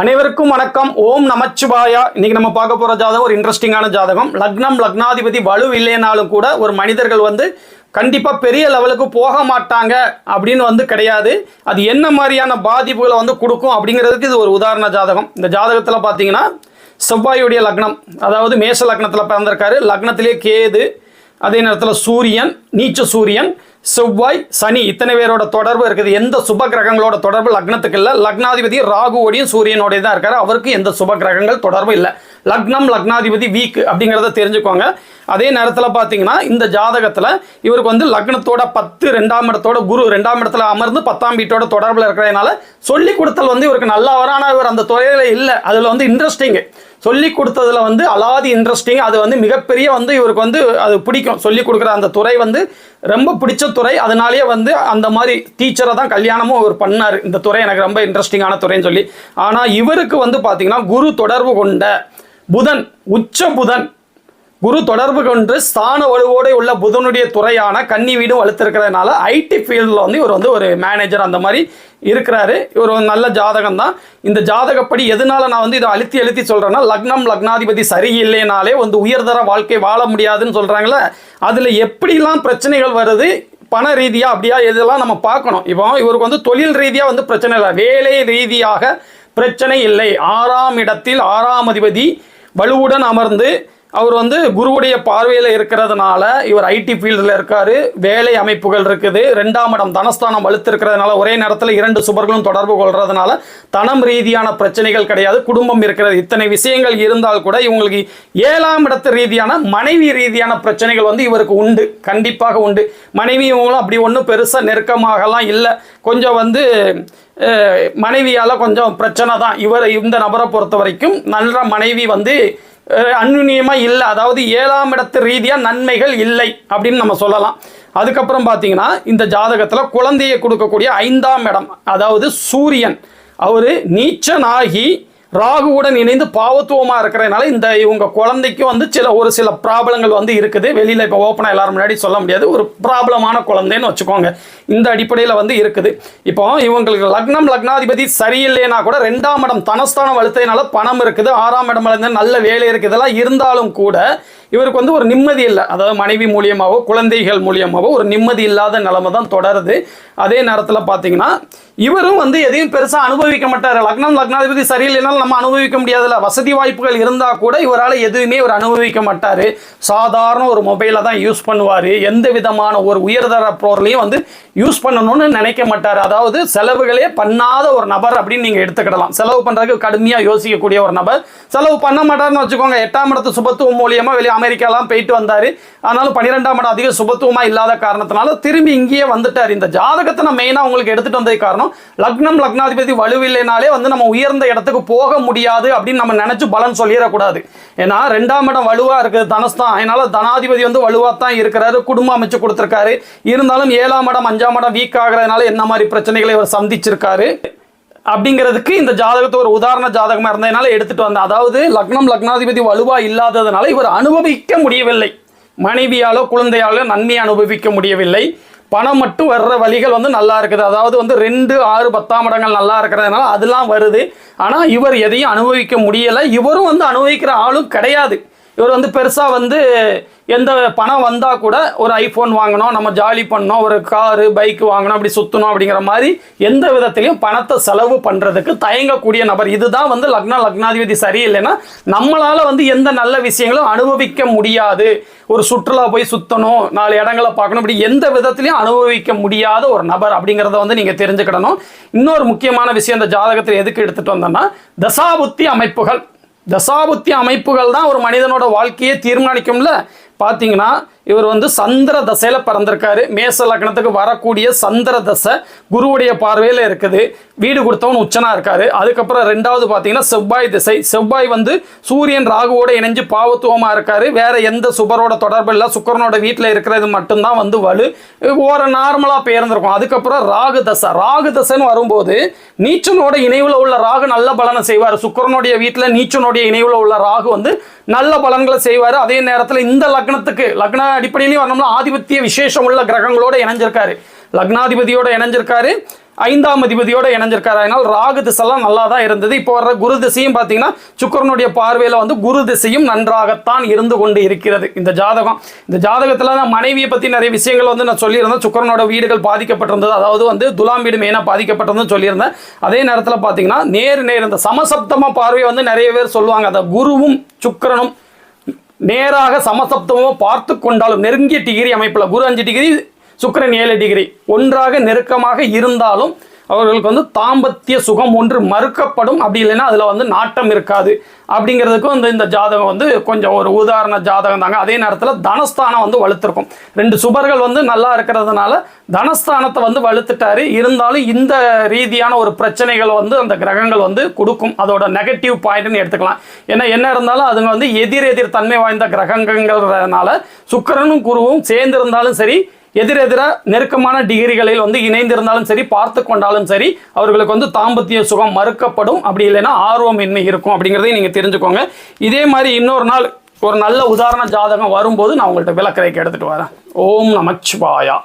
அனைவருக்கும் வணக்கம். ஓம் நமச்சிவாயா. இன்னைக்கு நம்ம பார்க்க போற ஜாதகம் ஒரு இன்ட்ரெஸ்டிங்கான ஜாதகம். லக்னம் லக்னாதிபதி வலு இல்லைனாலும் கூட ஒரு மனிதர்கள் வந்து கண்டிப்பாக பெரிய லெவலுக்கு போக மாட்டாங்க அப்படின்னு வந்து கிடையாது. அது என்ன மாதிரியான பாதிப்புகளை வந்து கொடுக்கும் அப்படிங்கிறதுக்கு இது ஒரு உதாரண ஜாதகம். இந்த ஜாதகத்தில் பார்த்தீங்கன்னா செவ்வாயுடைய லக்னம் அதாவது மேஷ லக்னத்தில் பிறந்திருக்காரு. லக்னத்திலே கேது அதே நேரத்தில் சூரியன் நீச்ச சூரியன் செவ்வாய் சனி இத்தனை பேரோட தொடர்பு இருக்குது. எந்த சுப கிரகங்களோட தொடர்பு லக்னத்துக்கு இல்லை. லக்னாதிபதி ராகுவோடையும் சூரியனோடய தான் இருக்காரு. அவருக்கு எந்த சுப கிரகங்கள் தொடர்பு இல்லை. லக்னம் லக்னாதிபதி வீக் அப்படிங்கிறத தெரிஞ்சுக்கோங்க. அதே நேரத்தில் பார்த்தீங்கன்னா இந்த ஜாதகத்தில் இவருக்கு வந்து லக்னத்தோட பத்து ரெண்டாம் இடத்தோட குரு ரெண்டாம் இடத்துல அமர்ந்து பத்தாம் வீட்டோட தொடர்பில் இருக்கிறதுனால சொல்லி கொடுத்தல் வந்து இவருக்கு நல்லா வரும் ஆனால் இவர் அந்த துறையில் இல்லை. அதில் வந்து இன்ட்ரெஸ்டிங்கு சொல்லி கொடுத்ததுல வந்து அலாதி இன்ட்ரெஸ்டிங் அது வந்து மிகப்பெரிய வந்து இவருக்கு வந்து அது பிடிக்கும். சொல்லி கொடுக்குற அந்த துறை வந்து ரொம்ப பிடிச்ச துறை. அதனாலேயே வந்து அந்த மாதிரி டீச்சரை தான் கல்யாணமும் அவர் பண்ணார். இந்த துறை எனக்கு ரொம்ப இன்ட்ரெஸ்டிங்கான துறைன்னு சொல்லி. ஆனால் இவருக்கு வந்து பார்த்தீங்கன்னா குரு தொடர்பு கொண்ட புதன் உச்ச புதன் குரு தொடர்பு கொண்டு ஸ்தான வலுவோடு உள்ள புதனுடைய துறையான கன்னி வீடும் வலுத்திருக்கிறதுனால ஐடி ஃபீல்டில் வந்து இவர் வந்து ஒரு மேனேஜர் அந்த மாதிரி இருக்கிறாரு. இவர் ஒரு நல்ல ஜாதகம் தான். இந்த ஜாதகப்படி எதனால நான் வந்து இதை அழுத்தி அழுத்தி சொல்கிறேன்னா லக்னம் லக்னாதிபதி சரியில்லைனாலே வந்து உயர்தர வாழ்க்கை வாழ முடியாதுன்னு சொல்கிறாங்களே அதில் எப்படிலாம் பிரச்சனைகள் வருது பண ரீதியாக அப்படியா இதெல்லாம் நம்ம பார்க்கணும். இப்போ இவருக்கு வந்து தொழில் ரீதியாக வந்து பிரச்சனை இல்லை. வேலை ரீதியாக பிரச்சனை இல்லை. ஆறாம் இடத்தில் ஆறாம் அதிபதி வலுவுடன் அமர்ந்து அவர் வந்து குருவுடைய பார்வையில் இருக்கிறதுனால இவர் ஐடி ஃபீல்டில் இருக்கார். வேலை அமைப்புகள் இருக்குது. ரெண்டாம் இடம் தனஸ்தானம் வலுத்திருக்கிறதுனால ஒரே நேரத்தில் இரண்டு சுபர்களும் தொடர்பு கொள்கிறதுனால தனம் ரீதியான பிரச்சனைகள் கிடையாது. குடும்பம் இருக்கிறது. இத்தனை விஷயங்கள் இருந்தால் கூட இவங்களுக்கு ஏழாம் இடத்து ரீதியான மனைவி ரீதியான பிரச்சனைகள் வந்து இவருக்கு உண்டு. கண்டிப்பாக உண்டு. மனைவி இவங்களும் அப்படி ஒன்றும் பெருசாக நெருக்கமாகலாம் இல்லை. கொஞ்சம் வந்து மனைவியால் கொஞ்சம் பிரச்சனை தான். இவர் இந்த நபரை பொறுத்த வரைக்கும் நல்ல மனைவி வந்து அந்யுன்யமாக இல்லை. அதாவது ஏழாம் இடத்து ரீதியாக நன்மைகள் இல்லை அப்படின்னு நம்ம சொல்லலாம். அதுக்கப்புறம் பார்த்தீங்கன்னா இந்த ஜாதகத்தில் குழந்தையை கொடுக்கக்கூடிய ஐந்தாம் இடம் அதாவது சூரியன். அவர் நீச்சனாகி ராகுவுடன் இணைந்து பாவத்துவமாக இருக்கிறதுனால இந்த இவங்க குழந்தைக்கும் வந்து சில ஒரு சில ப்ராப்ளங்கள் வந்து இருக்குது. வெளியில் இப்போ ஓப்பனாக எல்லாரும் முன்னாடி சொல்ல முடியாது. ஒரு ப்ராப்ளமான குழந்தைன்னு வச்சுக்கோங்க. இந்த அடிப்படையில் வந்து இருக்குது. இப்போ இவங்களுக்கு லக்னம் லக்னாதிபதி சரியில்லைனா கூட ரெண்டாம் இடம் தனஸ்தானம் வலுத்ததுனால பணம் இருக்குது. ஆறாம் இடம் வளர்ந்து நல்ல வேலை இருக்குது. இதெல்லாம் இருந்தாலும் கூட இவருக்கு வந்து ஒரு நிம்மதி இல்லை. அதாவது மனைவி மூலியமாகவோ குழந்தைகள் மூலியமாகவோ ஒரு நிம்மதி இல்லாத நிலைமை தான் தொடருது. அதே நேரத்தில் பார்த்தீங்கன்னா இவரும் வந்து எதையும் பெருசாக அனுபவிக்க மாட்டார். லக்னம் லக்னாதிபதி சரியில்லைனாலும் நம்ம அனுபவிக்க முடியாதுல்ல. வசதி வாய்ப்புகள் இருந்தால் கூட இவரால் எதுவுமே இவர் அனுபவிக்க மாட்டார். சாதாரண ஒரு மொபைலை தான் யூஸ் பண்ணுவார். எந்த விதமான ஒரு உயர்தர பொருளையும் வந்து யூஸ் பண்ணணும்னு நினைக்க மாட்டார். அதாவது செலவுகளே பண்ணாத ஒரு நபர் அப்படின்னு நீங்கள் எடுத்துக்கிடலாம். செலவு பண்ணுறதுக்கு கடுமையாக யோசிக்கக்கூடிய ஒரு நபர். செலவு பண்ண மாட்டார்னு வச்சுக்கோங்க. எட்டாம் இடத்து சுபத்துவம் மூலியமாக வெளியே அமெரிக்காலாம் போயிட்டு வந்தார். ஆனாலும் பன்னிரெண்டாம் இடம் அதிக சுபத்துவமாக இல்லாத காரணத்தினால திரும்பி இங்கேயே வந்துட்டார். இந்த ஜாதகத்தை நான் மெயினாக உங்களுக்கு எடுத்துகிட்டு வந்தது காரணம் லக்னம் லக்னாதிபதி வலுவில்லைனாலே வந்து நம்ம உயர்ந்த இடத்துக்கு போக முடியாது அப்படின்னு நம்ம நினச்சி பலன் சொல்லிடக்கூடாது. ஏன்னா ரெண்டாம் இடம் வலுவாக இருக்குது தனஸ்தான் அதனால தனாதிபதி வந்து வலுவாக தான் இருக்கிறாரு குடும்பம் அமைச்சு கொடுத்துருக்காரு. இருந்தாலும் ஏழாம் இடம் அஞ்சாம் இடம் வீக் ஆகிறதுனால என்ன மாதிரி பிரச்சனைகளை இவர் சந்திச்சிருக்காரு? அப்படிங்கிறதுக்கு இந்த ஜாதகத்தை ஒரு உதாரண ஜாதகமாக இருந்ததுனால எடுத்துட்டு வந்தேன். அதாவது லக்னம் லக்னாதிபதி வலுவா இல்லாததுனால இவர் அனுபவிக்க முடியவில்லை. மனைவியாலோ குழந்தையாலோ நன்மை அனுபவிக்க முடியவில்லை. பணம் மட்டும் வர்ற வழிகள் வந்து நல்லா இருக்குது. அதாவது வந்து ரெண்டு ஆறு பத்தாம் இடங்கள் நல்லா இருக்கிறதுனால அதெல்லாம் வருது. ஆனால் இவர் எதையும் அனுபவிக்க முடியலை. இவரும் வந்து அனுபவிக்கிற ஆளும் கிடையாது. இவர் வந்து பெருசாக வந்து எந்த பணம் வந்தால் கூட ஒரு ஐஃபோன் வாங்கணும் நம்ம ஜாலி பண்ணோம் ஒரு காரு பைக் வாங்கணும் அப்படி சுற்றணும் அப்படிங்கிற மாதிரி எந்த விதத்திலையும் பணத்தை செலவு பண்ணுறதுக்கு தயங்கக்கூடிய நபர். இதுதான் வந்து லக்ன லக்னாதிபதி சரியில்லைன்னா நம்மளால் வந்து எந்த நல்ல விஷயங்களும் அனுபவிக்க முடியாது. ஒரு சுற்றுலா போய் சுற்றணும் நாலு இடங்களை பார்க்கணும் இப்படி எந்த விதத்திலையும் அனுபவிக்க முடியாத ஒரு நபர் அப்படிங்கிறத வந்து நீங்கள் தெரிஞ்சுக்கிடணும். இன்னொரு முக்கியமான விஷயம் இந்த ஜாதகத்தில் எதுக்கு எடுத்துகிட்டு வந்தோம்னா தசாபுத்தி அமைப்புகள். தசாபுத்தி அமைப்புகள் தான் ஒரு மனிதனோட வாழ்க்கையை தீர்மானிக்கும்ல. பார்த்தீங்கன்னா இவர் வந்து சந்திர தசையில் பிறந்திருக்காரு. மேச லக்னத்துக்கு வரக்கூடிய சந்திர தசை குருவுடைய பார்வையில் இருக்குது. வீடு கொடுத்தவன் உச்சனாக இருக்காரு. அதுக்கப்புறம் ரெண்டாவது பார்த்தீங்கன்னா செவ்வாய் திசை. செவ்வாய் வந்து சூரியன் ராகுவோட இணைஞ்சு பாவத்துவமாக இருக்காரு. வேற எந்த சுபரோட தொடர்பு இல்லை. சுக்கரனோட வீட்டில் இருக்கிறது மட்டும்தான் வந்து வலு. ஒரு நார்மலாக பேர்ந்திருக்கும். அதுக்கப்புறம் ராகு தசை. ராகு தசைன்னு வரும்போது நீச்சனோட இணைவில் உள்ள ராகு நல்ல பலனை செய்வார். சுக்கரனுடைய வீட்டில் நீச்சனுடைய இணைவில் உள்ள ராகு வந்து நல்ல பலன்களை செய்வார். அதே நேரத்தில் இந்த லக்னத்துக்கு லக்ன அடிப்படையிலையும் வரணும்னா ஆதிபத்திய விசேஷம் உள்ள கிரகங்களோட இணைஞ்சிருக்காரு. லக்னாதிபதியோட இணைஞ்சிருக்காரு. ஐந்தாம் அதிபதியோட இணைஞ்சிருக்காரு. அதனால் ராகு திசைலாம் நல்லா தான் இருந்தது. இப்போ வர்ற குரு திசையும் பார்த்தீங்கன்னா சுக்கரனுடைய பார்வையில் வந்து குரு திசையும் நன்றாகத்தான் இருந்து கொண்டு இருக்கிறது. இந்த ஜாதகம். இந்த ஜாதகத்தில் நான் மனைவியை பற்றி நிறைய விஷயங்கள் வந்து நான் சொல்லியிருந்தேன். சுக்கிரனோட வீடுகள் பாதிக்கப்பட்டிருந்தது. அதாவது வந்து துலாம் வீடு மெயினாக பாதிக்கப்பட்டிருந்ததுன்னு சொல்லியிருந்தேன். அதே நேரத்தில் பார்த்தீங்கன்னா நேர் நேர் இந்த சமசப்தம பார்வையை வந்து நிறைய பேர் சொல்லுவாங்க. அதை குருவும் சுக்கிரனும் நேராக சமசப்தமோ பார்த்து கொண்டாலும் நெருங்கிய டிகிரி அமைப்பில் குரு அஞ்சு டிகிரி சுக்கிரன் ஏழு டிகிரி. ஒன்றாக நெருக்கமாக இருந்தாலும் அவர்களுக்கு வந்து தாம்பத்திய சுகம் ஒன்று மறுக்கப்படும். அப்படி இல்லைன்னா அதில் வந்து நாட்டம் இருக்காது. அப்படிங்கிறதுக்கும் இந்த இந்த ஜாதகம் வந்து கொஞ்சம் ஒரு உதாரண ஜாதகம் தாங்க. அதே நேரத்தில் தனஸ்தானம் வந்து வலுத்திருக்கும். ரெண்டு சுபர்கள் வந்து நல்லா இருக்கிறதுனால தனஸ்தானத்தை வந்து வலுத்துட்டாரு. இருந்தாலும் இந்த ரீதியான ஒரு பிரச்சனைகள் வந்து அந்த கிரகங்கள் வந்து கொடுக்கும். அதோட நெகட்டிவ் பாயிண்ட்னு எடுத்துக்கலாம். ஏன்னா என்ன இருந்தாலும் அதுங்க வந்து எதிர் எதிர் தன்மை வாய்ந்த கிரகங்கிறதுனால சுக்கரனும் குருவும் சேர்ந்திருந்தாலும் சரி எதிரெதிர நெருக்கமான டிகிரிகளில் வந்து இணைந்திருந்தாலும் சரி பார்த்து கொண்டாலும் சரி அவர்களுக்கு வந்து தாம்பத்திய சுகம் மறுக்கப்படும். அப்படி இல்லைன்னா ஆர்வமின்மை இருக்கும் அப்படிங்கிறதையும் நீங்கள் தெரிஞ்சுக்கோங்க. இதே மாதிரி இன்னொரு நாள் ஒரு நல்ல உதாரண ஜாதகம் வரும்போது நான் உங்கள்கிட்ட விளக்கரைக்கு எடுத்துகிட்டு வரேன். ஓம் நமச்சிவாயா.